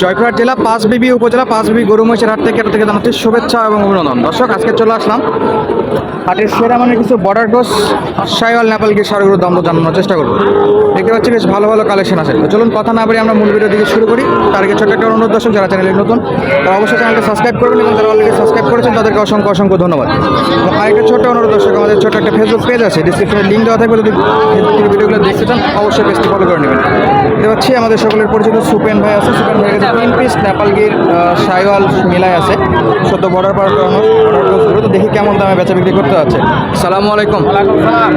জয়পুরহাট জেলা পাঁচবিবি উপজেলা পাঁচবিবি গরু মহিষের হাট থেকে থেকে জানাচ্ছি শুভেচ্ছা এবং অভিনন্দন। দর্শক, আজকে চলে আসলাম। হাটের সেরা মানে কিছু বর্ডার ক্রস সাইওয়াল নেপালকে সারগুলো দাম জানানোর চেষ্টা করব। দেখতে পাচ্ছি বেশ ভালো ভালো কালেকশন আছে। তো চলুন কথা না বলে আমরা মূল ভিডিও দিকে শুরু করি। তার আগে ছোট্ট একটা অনুরোধ, দর্শক, যারা চ্যানেলে নতুন, তারা অবশ্যই চ্যানেলকে সাবস্ক্রাইব করবেন এবং যারা অলরেডি সাবস্ক্রাইব করেছেন, তাদেরকে অসংখ্য অসংখ্য ধন্যবাদ। এবং আরেকটা ছোট্ট অনুরোধ, দর্শক, আমাদের ছোট্ট একটা ফেসবুক পেজ আছে ডিসক্রিপশনে লিঙ্ক দেওয়া থাকবে। যদি ফেসবুক থেকে ভিডিওগুলো দেখতে চান, অবশ্যই পেজটি ফলো করে নেবেন। দেখতে পাচ্ছি আমাদের সকলের পরিচিত সুপেন ভাই আছে। সুপেন ভাইয়ের তিন পিস নেপালগির সাইওয়াল মিলাই আছে। সদ্য বর্ডার পার করানো বর্ডার ক্রসগুলো তো দেখি কেমন দামে বেচা বিক্রি করতে আছে সালামু আলাইকুম।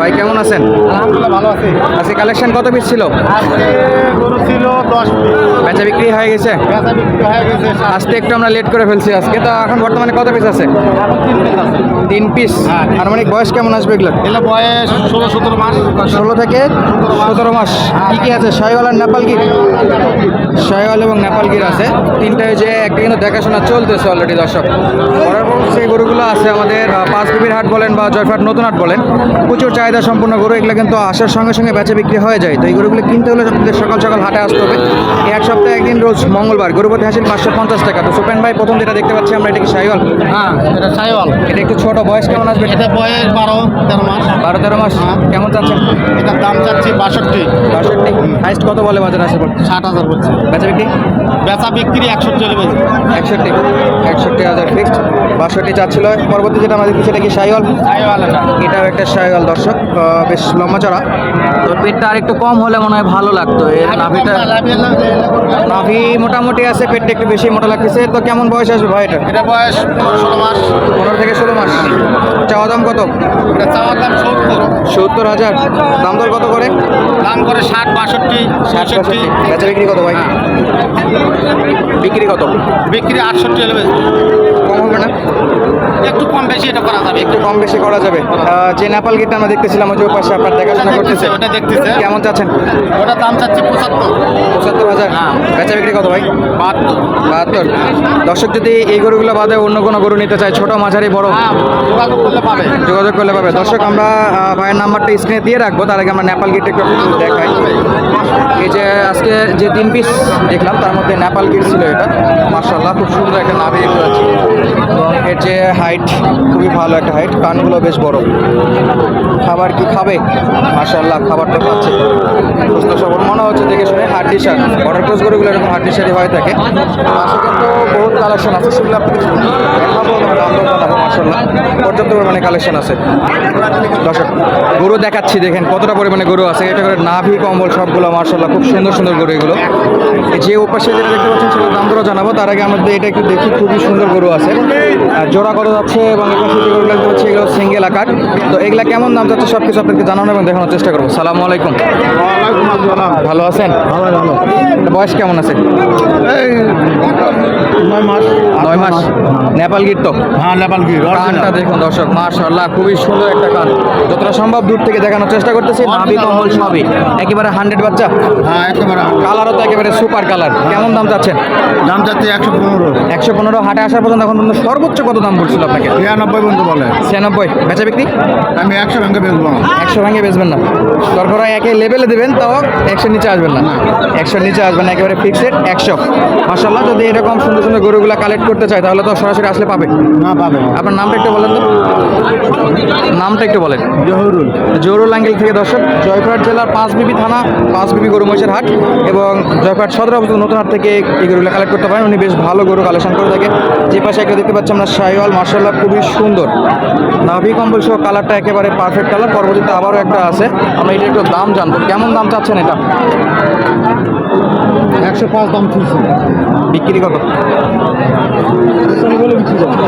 ভাই কেমন আছেন? আলহামদুলিল্লাহ ভালো আছি। আজকে কালেকশন কত পিস ছিল? ছিল দশ বেচা বিক্রি হয়ে গেছে? আজকে একটু আমরা লেট করে ফেলছি আজকে। তো এখন বর্তমানে কত পিস আছে? তিন পিস হ্যাঁ। আনুমানিক বয়স কেমন আসবে এগুলো এগুলো বয়স ষোলো সতেরো মাস। ষোলো থেকে সতেরো মাস। কি কি আছে? শাহিওয়াল আর নেপালগির শাহিওয়াল এবং নেপালগির আছে। তিনটায় যে একটা কিন্তু দেখাশোনা চলতেছে অলরেডি দর্শক। পর সেই গরুগুলো আছে আমাদের পাঁচ বিবির হাট বলেন বা জয়ফাট নতুন হাট বলেন প্রচুর চাহিদা সম্পূর্ণ গরু এগুলো কিন্তু আসার সঙ্গে সঙ্গে বেচা বিক্রি হয়ে যায়। তো এই গরুগুলো কিনতে হলে আপনাদের সকাল সকাল হাটে আসতে হবে। এই এক সপ্তাহে একদিন রোজ মঙ্গলবার গরুপতি হাসিল পাঁচশো পঞ্চাশ টাকা। তো সুপেন ভাই প্রথম যেটা দেখতে পাচ্ছি আমরা এটা কি শাহিওয়াল হ্যাঁ এটা সাইওয়াল। এটা একটু ছোট বয়স কেমন আসবে? এটা বয়স বারো তেরো মাস। বারো তেরো মাস। হ্যাঁ। কেমন চাচ্ছেন? এটার দাম চাচ্ছি বাষট্টি। বাষট্টি। হাইস্ট কত বলে বাজার আসে ষাট হাজার বলছে। বেচা বিক্রি? বেচা বিক্রি একশো চলে একষট্টি একষট্টি হাজার ফিক্সড বাষট্টি চাচ্ছিল। পরবর্তী যেটা আমাদের সেটা কি সাইওয়াল সাইওয়াল এটা এটাও একটা সাইওয়াল দর্শক বেশ লম্বা চড়া। তো পেটটা আর একটু কম হলে মনে হয় ভালো লাগতো। এর নাভিটা নাভি মোটামুটি আছে পেটটা একটু বেশি মোটা লাগতেছে। তো কেমন বয়স আসবে ভাই এটা? এটা বয়স ষোলো মাস। পনেরো থেকে ষোলো মাস। চাওয়া দাম কত? এটা চাওয়ার দাম সত্তর। সত্তর হাজার। দাম দর কত করে? দাম করে ষাট বাষট্টি ষাট পঁয়ষট্টি। বেচা বিক্রি কত ভাই? হ্যাঁ। বিক্রি কত? বিক্রি আটষট্টি হলে কম হবে না? একটু কম বেশি এটা করা একটু কম বেশি করা যাবে। যে নেপাল গিটটা আমরা দেখতেছিলাম ওই পাশে আপনার দেখাশোনা করতেছে ওটা দেখতেছে। কেমন চাচ্ছেন? ওটা দাম চাচ্ছি পঁচাত্তর। পঁচাত্তর হাজার। হ্যাঁ। বেচা বিক্রি কত ভাই? বাহাত্তর। বাহাত্তর। দর্শক যদি এই গরুগুলো বাদে অন্য কোনো গরু নিতে চায় ছোট মাঝারি বড় হ্যাঁ যোগাযোগ করলে পাবে। যোগাযোগ করলে পাবে। দর্শক আমরা ভাইয়ের নাম্বারটা স্ক্রিনে দিয়ে রাখব তার আগে আমরা নেপাল গিট একটু দেখাই। এই যে আজকে যে তিন পিস দেখলাম তার মধ্যে নেপাল গিট ছিল এটা। মার্শাল্লাহ খুব সুন্দর একটা নাভি দেখতে পাচ্ছি এবং এর যে হাইট খুবই ভালো একটা হাইট কানগুলো বেশ বড়। খাবার কি খাবে? মার্শাল্লাহ খাবার তো খাচ্ছে সুস্থ সবল মনে হচ্ছে দেখে শুনে হাড্ডি সার অর্ডার ক্রস গরুগুলো এরকম হাড্ডি সারি হয়ে থাকে। বহুত কালেকশন আছে, সেগুলো মার্শাল্লাহ পর্যাপ্ত পরিমাণে কালেকশন আছে। দর্শক, গরু দেখাচ্ছি, দেখেন কতটা পরিমাণে গরু আছে। এটা করে নাভি, কম্বল সবগুলো মার্শাল্লাহ খুব সুন্দর সুন্দর গরু এগুলো। যে ওপাশে যেটা দেখতে পাচ্ছেন সেটা দাম দরও জানাব। তার আগে আমাদের এটা একটু দেখি, খুবই সুন্দর গরু আছে। জোড়া কত যাচ্ছে, এবং এপাশে গরুগুলো দেখতে পাচ্ছি, এগুলো সিঙ্গেল আকার। তো এগুলা কেমন দাম যাচ্ছে সব কিছু আপনাদেরকে জানানো এবং দেখানোর চেষ্টা করব। সালামু আলাইকুম। ভালো আছেন? বয়স কেমন আছে? নয় মাস। নয় মাস। নেপাল গির তো? হ্যাঁ নেপাল কানটা দেখুন দর্শক মাশাআল্লাহ খুবই সুন্দর একটা কান। যতটা সম্ভব দূর থেকে দেখানোর চেষ্টা করতেছি নাভি কম্বল সবই। একেবারে হান্ড্রেড বাচ্চা? হ্যাঁ একেবারে কালারও তো একেবারে সুপার কালার কেমন দাম চাচ্ছেন? দাম চাচ্ছে একশো পনেরো। একশো পনেরো হাটে আসার পর্যন্ত এখন পর্যন্ত সর্বোচ্চ কত দাম বলছিল আপনাকে? ছিয়ানব্বই বন্ধু বলে। ছিয়ানব্বই। বেচা বিক্রি? আমি একশো ব্যাংকে বেচবো না। একশো ভেঙে বেচবেন না। হয় একে লেভেলে দেবেন তাও একশোর নিচে আসবেন না। একশোর নিচে আসবেন না একেবারে ফিক্সড একশো। মাসাল্লাহ যদি এরকম সুন্দর সুন্দর গরুগুলো কালেক্ট করতে চায় তাহলে তো সরাসরি আসলে পাবে। না পাবে আপনার নামটা একটু বলেন তো। নামটা একটু বলেন। জহুরুল। জহুরুল আঙ্গেল থেকে দর্শক জয়পুরহাট জেলার পাঁচ পাঁচবিবি থানা পাঁচ পাঁচবিবি গরু মহিষের হাট এবং জয়পুরহাট সদর অবস্থিত নতুন হাট থেকে এই গরুগুলো কালেক্ট করতে পারেন। উনি বেশ ভালো গরু কালেকশন করে থাকে। যে পাশে একটা দেখতে পাচ্ছি আমরা সাইওয়াল মার্শাল্লাহ খুবই সুন্দর। নাভি কম্বল সহ কালারটা একেবারে পারফেক্ট কালার পরবর্তীতে আবারও একটা আছে। আমরা এটা একটু দাম জানব। কেমন দাম চাচ্ছেন এটা? একশো পাঁচ দাম চলছে। বিক্রি কত?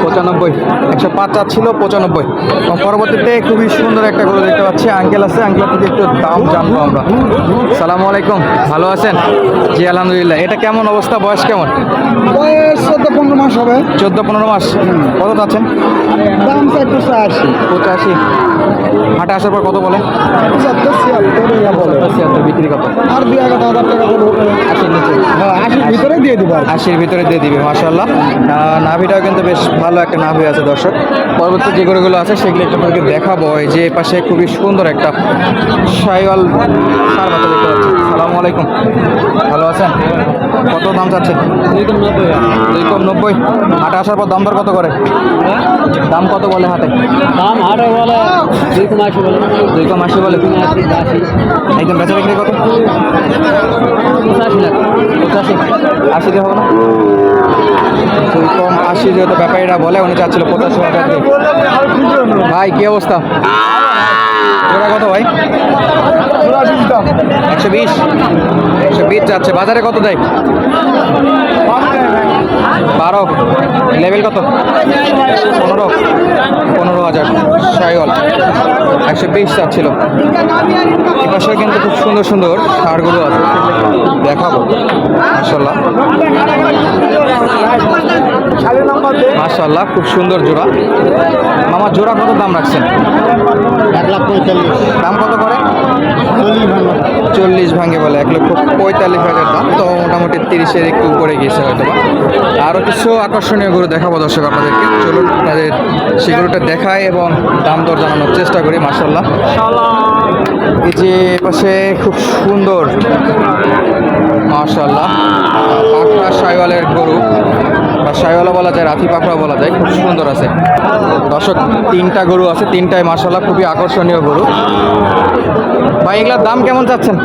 পঁচানব্বই। একশো পাঁচ চাচ্ছিল পঁচানব্বই। এবং পরবর্তীতে খুবই সুন্দর একটা গরু দেখতে পাচ্ছি আঙ্কেল আছে আঙ্কেল থেকে একটু দাম জানব আমরা। সালামু আলাইকুম ভালো আছেন? জি আলহামদুলিল্লাহ। এটা কেমন অবস্থা বয়স কেমন? বয়স চোদ্দ পনেরো মাস হবে। চোদ্দ পনেরো মাস। কত আছেন দাম আশি পঁচাশি। হাটে আসার পর কত বলে? বিক্রি কত? আর দুই হাজার টাকা আশির হ্যাঁ আশির ভিতরে দিয়ে দিব। আশির ভিতরে দিয়ে দিবে মাসাল্লাহ নাভিটাও কিন্তু বেশ ভালো একটা নাভি আছে দর্শক। পরবর্তী যে গরুগুলো আছে সেগুলো একটু আপনাকে দেখাবো। এই যে পাশে খুবই সুন্দর একটা সাইওয়াল সার বাচ্চা দেখতে পাচ্ছি। সালামু আলাইকুম। ভালো আছেন? কত দাম চাচ্ছেন? দুই কম নব্বই। হাটে আসার পর দাম দর কত করে? দাম কত বলে হাটে? দাম হাটে বলে দুই কম আশি বলে। দুই কম আশি বলে? একদম বেচা বিক্রি কত? পঁচাশি লাখ। পঁচাশি। আশি দিয়ে হবে না? আশি যেহেতু ব্যাপারীরা বলে, উনি চাচ্ছিল পঁচাশি হাজার ভাই, কি অবস্থা? জোড়া কত ভাই? একশো বিশ। একশো বিশ যাচ্ছে। বাজারে কত দেয়? বারো। লেভেল কত? পনেরো। পনেরো হাজার। সাইওয়াল একশো বিশ চাচ্ছিল এপাশে কিন্তু খুব সুন্দর সুন্দর সারগুলো আছে। দেখাবো মাসাল্লাহ মাসাল্লাহ খুব সুন্দর জোড়া। মামা জোড়া কত দাম রাখছেন? এক লাখ পঁয়তাল্লিশ। দাম কত করে? চল্লিশ ভাঙে। বলে এক লক্ষ পঁয়তাল্লিশ হাজার দাম। তো মোটামুটি তিরিশের একটু উপরে গিয়েছে হয়তো বা। আরও কিছু আকর্ষণীয় গরু দেখাবো দর্শক আপনাদেরকে। চলুন তাদের গরুটা দেখায় এবং দাম দর জানানোর চেষ্টা করি মাসাল্লাহ এই যে পাশে খুব সুন্দর মাশাল্লাহ পাখরা সাইওয়ালের গরু। সাইওয়ালা বলা যায় রাথি পাখরা বলা যায় খুব সুন্দর আছে। দর্শক তিনটা গরু আছে তিনটায় মাশাল্লাহ খুবই আকর্ষণীয় গরু। ভাই এগুলোর দাম কেমন চাচ্ছেন?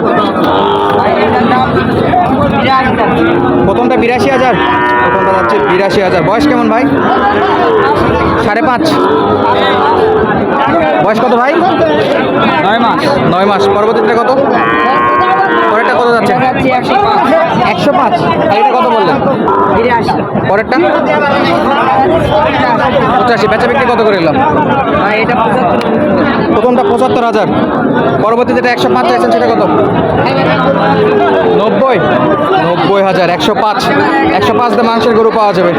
প্রথমটা বিরাশি হাজার প্রথমটা যাচ্ছে বিরাশি হাজার। বয়স কেমন ভাই? সাড়ে পাঁচ। বয়স কত ভাই? নয় মাস। নয় মাস। পরবর্তীটা কত? পরেরটা কত যাচ্ছে? একশো পাঁচ। আর এটা কত বললেন? পরেরটা? পঁচাশি। বেচা বিক্রি কত করে এলাম? প্রথমটা পঁচাত্তর হাজার। পরবর্তী যেটা একশো পাঁচ চাইছেন সেটা কত? নব্বই। নব্বই হাজার। একশো পাঁচ। একশো পাঁচ দিয়ে মাংসের গরু পাওয়া যাবে।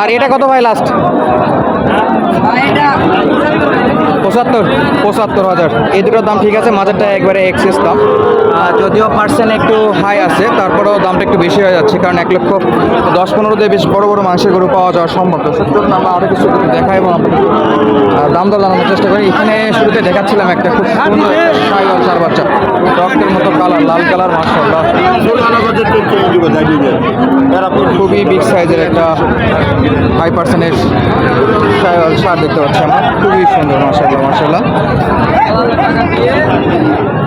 আর এটা কত ভাই লাস্ট পঁচাত্তর। পঁচাত্তর। হাজার। এই দুটোর দাম ঠিক আছে মাঝেরটা একবারে এক্সেস দাম। যদিও পার্সেন্ট একটু হাই আছে, তারপরেও দামটা একটু বেশি হয়ে যাচ্ছে, কারণ এক লক্ষ দশ পনেরো দিয়ে বেশ বড় বড় মাংসের গরু পাওয়া যাওয়া সম্ভব। তো সত্তর আমরা আরও কিছু গরু দেখাই এবং দাম দর জানানোর চেষ্টা করি। এখানে শুরুতে দেখাচ্ছিলাম একটা খুব সুন্দর সাইওয়াল চার বাচ্চা। রক্তের মতো কালার লাল কালার মাসাল্লাহ খুবই বিগ সাইজের একটা হাই পার্সেন্টের সার দেখতে পাচ্ছি আমরা। খুবই সুন্দর মাসাল্লাহ মাসাল্লাহ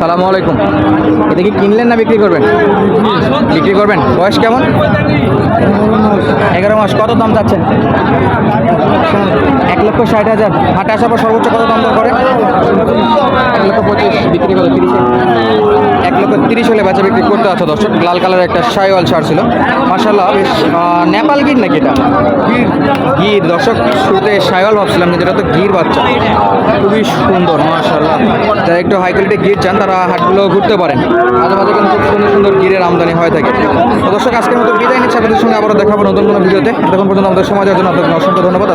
সালামু আলাইকুম। এটা কি কিনলেন না বিক্রি করবেন? বিক্রি করবেন। বয়স কেমন? এগারো মাস। কত দাম চাচ্ছেন? এক লক্ষ ষাট হাজার। হাটে আসার পর সর্বোচ্চ কত দাম দর করে? এক লক্ষ পঁচিশ বিক্রি করে তিরিশে। এক লক্ষ তিরিশ হলে বেচা বিক্রি করতে আছে দর্শক। লাল কালারের একটা সাইওয়াল সার ছিল। মার্শাল্লাহ বেশ নেপাল গির নাকি এটা? গির। দর্শক শুরুতে সাইওয়াল ভাবছিলাম যেটা তো গির বাচ্চা। খুবই সুন্দর মার্শাল্লাহ যারা একটু হাই কোয়ালিটি গির চান তারা হাটগুলো ঘুরতে পারেন। মাঝে মাঝে কিন্তু খুব সুন্দর সুন্দর গিরের আমদানি হয়ে থাকে। তো দর্শক, আজকের মতো বিদায় নিচ্ছে। আপনাদের সঙ্গে আবারও দেখাবো নতুন কোনো ভিডিওতে। তখন পর্যন্ত আমাদের সময় দেওয়ার জন্য আপনাদের অসংখ্য ধন্যবাদ।